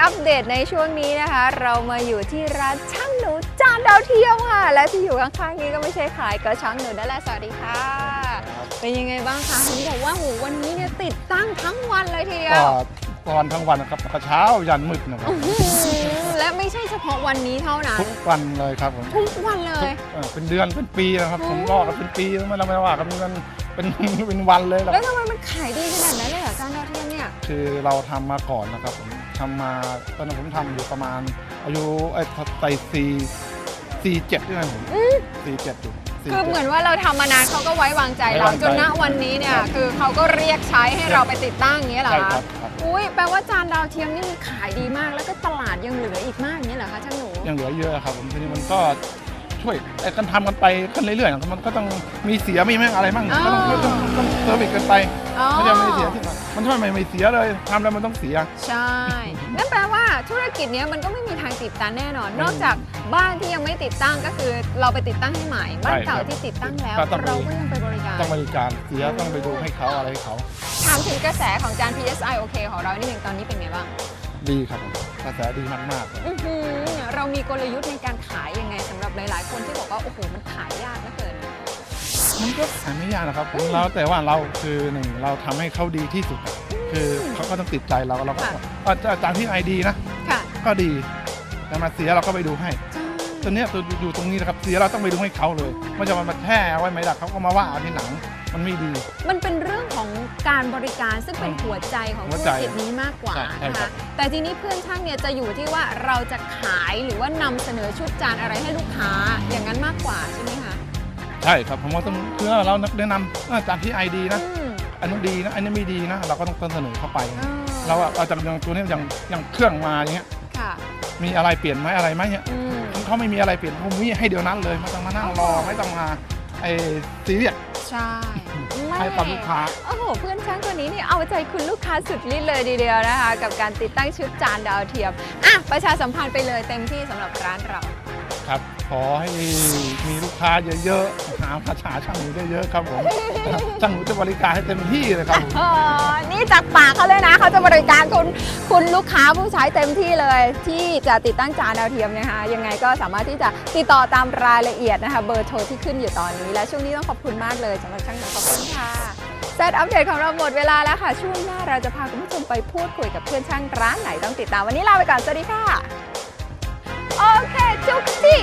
ซดอัปเดตในช่วงนี้นะคะ เรามาอยู่ที่ร้านช่างหนูจานดาวเทียมค่ะ และที่อยู่ข้างๆนี้ก็ไม่ใช่ใครก็ช่างหนูนั่นแหละสวัสดีค่ะ เป็นยังไงบ้างคะเห็นบอกว่าหมูวันนี้เนี่ยติดตั้งทั้งวันเลยทีเดียก็วตอนทั้งวันนะครับตั้งแต่เช้ายันมืดนะครับ อื้อหือและไม่ใช่เฉพาะวันนี้เท่านั้นทุกวันเลยครับผมทุกวันเลทุย กเอ่อเป็นเดือนเป็นปีนะครับโอ้ผมรอกันเป็นปีแล้วไม่เราไม่ว่ากันเป็นเป็น เป็นวันเลยแล้วแล้วทำไมมันขายดีขนาดนั้นเลยเหรอจานดาวเทียมเนี่ย คือเราทำมาก่อนนะครับผม ทำมาตอนนั้นผมทำอยู่ประมาณ อายุไอ้ไต่สี่สี่เจ็ดด้วยนะผมสี่เจ็ดอยู่47 คือเหมือนว่าเราทำมานานเขาก็ไว้วางใจไว้เราวางใจจนณวันนี้เนี่ย ครับคือเขาก็เรียกใช้ให้เราไปติดตั้งอย่างเงี้ยเหรอใช่คะครับครับ อุ้ยแปลว่าจานดาวเทียมนี่มันขายดีมาก แล้วก็ตลาดยังเหลืออีกมากอย่างเงี้ยเหรอคะช่างหนู ยังเหลือเยอะครับผมทีนี้มันก็ช่วยไอ้กันทำกันไปกันเรื่อยๆนะครับมันก็ต้องมีเสียมีแม่งอะไรบ้างอ๋อ ก็ต้องต้องต้องเซอร์วิสกันไปอ๋อไม่ใช่ไม่เสียที่มัน มันทำไมไม่เสียเลยทำแล้วมันต้องเสีย ใช่ นั่นแปลว่าธุรกิจเนี้ยมันก็ไม่มีทางติดตันแน่นอนไม่นอกจากบ้านที่ยังไม่ติดตั้งก็คือเราไปติดตั้งให้ใหม่ บ้านใช่เก่าครับที่ติดตั้งแล้วก็ต้องเราก็ยังไปบริการ ต้องบริการเสียต้องไปดูให้เขาอะไรให้เขาถามถึงกระแสของจาน PSI OK ของเรานี่เองตอนนี้เป็นไงบ้าง ดีครับผมกระแสดีมากๆเลยอื้อหือเรามีกลยุทธ์ในการขายยังไงสำหรับหลาย ๆ คนที่บอกว่าโอ้โหมันขายยากเหลือเกิน มันก็ขายไม่ยากนะครับผมเราแต่ว่าเราคือหนึ่งเราทำให้เขาดีที่สุดอะคือเขาก็ต้องติดใจเราเราก็ค่ะอาจารย์ที่ไอดีนะค่ะก็ดีแต่มาเสียเราก็ไปดูให้ใช่ตัวเนี้ยตัวอยู่ตรงนี้นะครับเสียเราต้องไปดูให้เขาเลยไม่จะมาแช่ไว้ไม่ได้เขาก็มาว่าเอาที่หลังมันไม่ดี มันเป็นเรื่องของการบริการซึ่งเป็นอืมหัวใจของหัวธุใจรกิจนี้มากกว่าใช่ใช่นะครัคะบแต่ทีนี้เพื่อนช่างเนี่ยจะอยู่ที่ว่าเราจะขายหรือว่านำเสนอชุดจานอะไรให้ลูกค้าอย่างนั้นมากกว่าใช่ไหมคะ ใช่ครับผมว่าต้องคือเราแนะนำอาจารย์ที่ไอดีนะอืมอันนู้นดีนะอันนี้ไม่ดีนะ เราก็ต้องเสนอเข้าไป อ่าเราอะเราจะอย่างตัวนี้อย่างอย่างเครื่องมาอย่างเงี้ยค่ะมีอะไรเปลี่ยนไหมอะไรไหมเนี่ยอืมเขาไม่มีอะไรเปลี่ยนผมมีให้เดี๋ยวนั้นเลยไม่ต้องมานั่งรอไม่ต้องมาไอ้ซีเรียสใช่ให้กับลูกค้า โอ้โหเพื่อนช่างคนนี้นี่เอาใจคุณลูกค้าสุดฤทธิ์เลยทีเดียวนะคะ กับการติดตั้งชุดจานดาวเทียมอะประชาสัมพันธ์ไปเลยเต็มที่สำหรับร้านเรา ครับ ขอให้มีลูกค้าเยอะๆ หาภาษาช่างหนูเยอะๆครับผมช่างหนูจะบริการให้เต็มที่เลยครับผมเออนี่จากปากเขาเลยนะเขาจะบริการคุณคุณลูกค้าผู้ใช้เต็มที่เลย ที่จะติดตั้งจานดาวเทียมนะคะ ยังไงก็สามารถที่จะติดต่อตามรายละเอียดนะคะ เบอร์โทรที่ขึ้นอยู่ตอนนี้ และช่วงนี้ต้องขอบคุณมากเลยสำหรับช่างหนูขอบคุณค่ะเซตอัปเดตของเราหมดเวลาแล้วค่ะ ช่วงหน้าเราจะพาคุณผู้ชมไปพูดคุยกับเพื่อนช่างร้านไหนต้องติดตามวันนี้ลาไปก่อนสวัสดีค่ะโอเคจุ๊บจี้